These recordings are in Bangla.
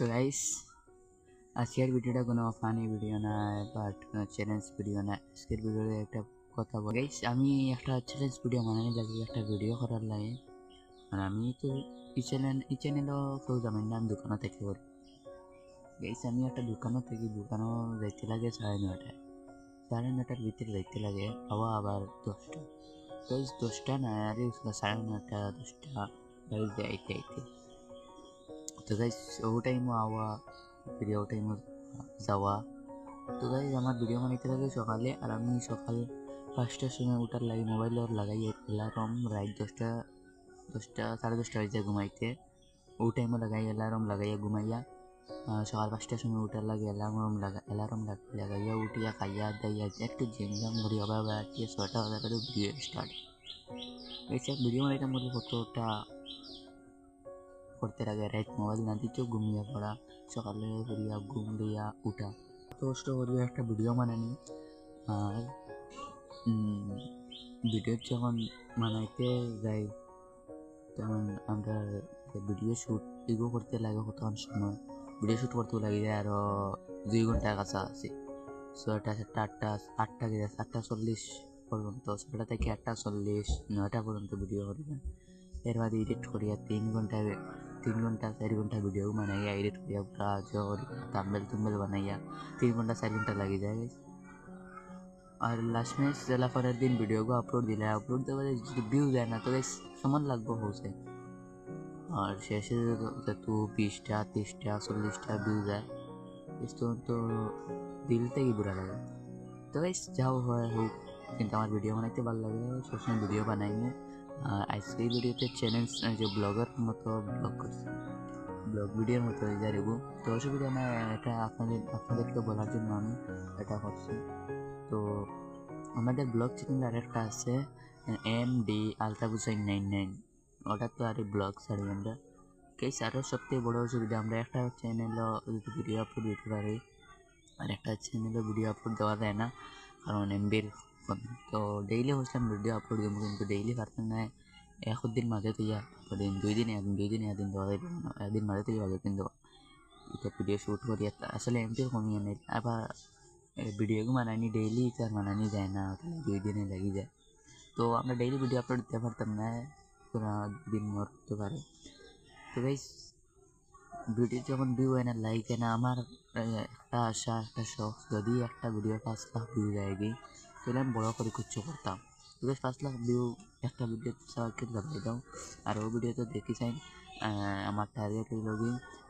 তো গাইস আজকের ভিডিওটা কোনো ফানি ভিডিও না বাট কোনো চ্যালেঞ্জ ভিডিও না আজকের ভিডিওতে একটা কথা বল গাইস আমি একটা চ্যালেঞ্জ ভিডিও বানানি লাগে একটা ভিডিও করার লাগে আর আমি তো এই চ্যানেল এই চ্যানেলও কেউ জানেন না আমি দোকানও থেকে করি গাইস আমি একটা দোকানও থেকে দোকানও যাইতে লাগে সাড়ে নটায় সাড়ে নটার ভিতরে যাইতে লাগে আবার আবার দশটা গাইস দশটা না আরে সাড়ে নটা দশটা বাড়িতে আইতে আইতে তো গাইস ও টাইমও আওয়া ভিডিও টাইমও যাওয়া তো গাইস আমার ভিডিও বানাইতে লাগে সকালে আর আমি সকাল পাঁচটার সময় উঠার লাগে মোবাইল ওর লাগাই অ্যালার্ম রাইট দশটা দশটা সাড়ে দশটা হয়ে যায় ঘুমাইতে ও টাইমও লাগাই অ্যালার্ম লাগাইয়া ঘুমাইয়া সকাল পাঁচটার সময় উঠার লাগে অ্যালার্ম লাগা অ্যালার্ম লাগাইয়া উঠিয়া খাইয়া দাইয়া একটু জিম জাম আবার ছয়টা বাজার করে ভিডিও স্টার্ট এসব ভিডিও বানাইতে মধ্যে কতটা করতে লাগে রাইট মোবাইল না দিতেও ঘুমিয়ে পড়া, সকালে করিয়া ঘুম দিয়া উঠা। কষ্ট করিয়া একটা ভিডিও বানানি। আর ভিডিও যখন বানাইতে যাই, তখন আমরা ভিডিও শ্যুট এগুলো করতে লাগে কতক্ষণ সময়। ভিডিও শ্যুট করতেও লাগে আরও দুই ঘণ্টার কাছাকাছি ছয়টা সাতটা আটটা আটটা গেছে আটটা চল্লিশ পর্যন্ত। ছয়টা থেকে আটটা চল্লিশ, নয়টা পর্যন্ত ভিডিও করিয়া এর বাদে এডিট করিয়া তিন ঘণ্টা তিন ঘন্টা চার ঘন্টা ভিডিও বানাইয়া এডিট করিয়া পুরা জোর তাম্বেল তুম্বেল বানাইয়া তিন ঘন্টা চার ঘন্টা লাগি যায় guys। আর লাস্ট ম্যাচ জেলা পরের দিন ভিডিওগুলো আপলোড দিলে আপলোড দেওয়া যদি ভিউ যায় না তো guys সমান লাগবো হচ্ছে আর শেষে তো বিশটা তিরিশটা চল্লিশটা ভিউ যায় guys, তো তো দিল থেকে বুড়া লাগে তো গাইস যাও হয় হোক কিন্তু আমার ভিডিও বানাইতে ভালো লাগে সবসময় ভিডিও বানাইনি আর আজকে এই ভিডিওতে চ্যালেঞ্জ যে ব্লগার মতো ব্লগ করছি ব্লগ ভিডিওর মতো রেবু তো অসুবিধা না, এটা আপনাদের, আপনাদেরকে বলার জন্য আমি এটা করছি। তো আমাদের ব্লগ চ্যানেল আরেকটা আছে এম ডি আলতাবুসাইন নাইন নাইন ওটা তো আর ব্লগ ছাড়ি আমরা। কেস আরও সবথেকে বড় অসুবিধা আমরা একটা চ্যানেলও ভিডিও আপলোড দিতে পারি আর একটা চ্যানেলও ভিডিও আপলোড দেওয়া যায় না, কারণ এমবির তো ডেইলি হচ্ছিলাম ভিডিও আপলোড দেবো কিন্তু ডেইলি পারতাম না এক দিন মাঝে তো ইয়া দিন দুই দিন একদিন দুই দিন একদিন দেওয়া যাবে না একদিন মাঝে তো ইয়া কিন্তু এটা ভিডিও শ্যুট করি একটা আসলে এমপির কমিয়ে নেই আবার ভিডিওকে মানানি ডেইলি তার মানানি যায় না তাহলে দুই দিনে লেগে যায় তো আমরা ডেইলি ভিডিও আপলোড দিতে পারতাম না পুরা দিন মরতে পারে তো গাইস ভিডিও যখন ভিউ হয় না লাইক হয় না আমার আহ, একটা আশা একটা শখ যদি একটা ভিডিও পাঁচ লাখ ভিউ যায় কি তাহলে আমি বড় করে খুঁজছ করতাম বিকজ পাঁচ লাখ ভিউ একটা ভিডিও সবাইকে দাঁড়িয়ে দাও। আর ও ভিডিওতে দেখি চাই আমার টার্গেট হইল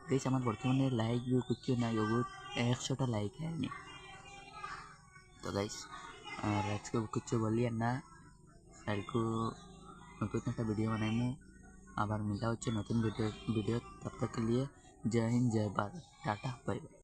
বেশ আমার বর্তমানে লাইক ভিউ কিছু নাই ওগুলো একশোটা লাইক হয়নি। তো গাইস আর আজকে কিছু বলি আর না কালকে নতুন একটা ভিডিও বানাইমু। আবার মিলা হচ্ছে নতুন ভিডিও ভিডিও তব তক লিয়ে জয় হিন্দ, জয় ভারত। Ta-ta bye bye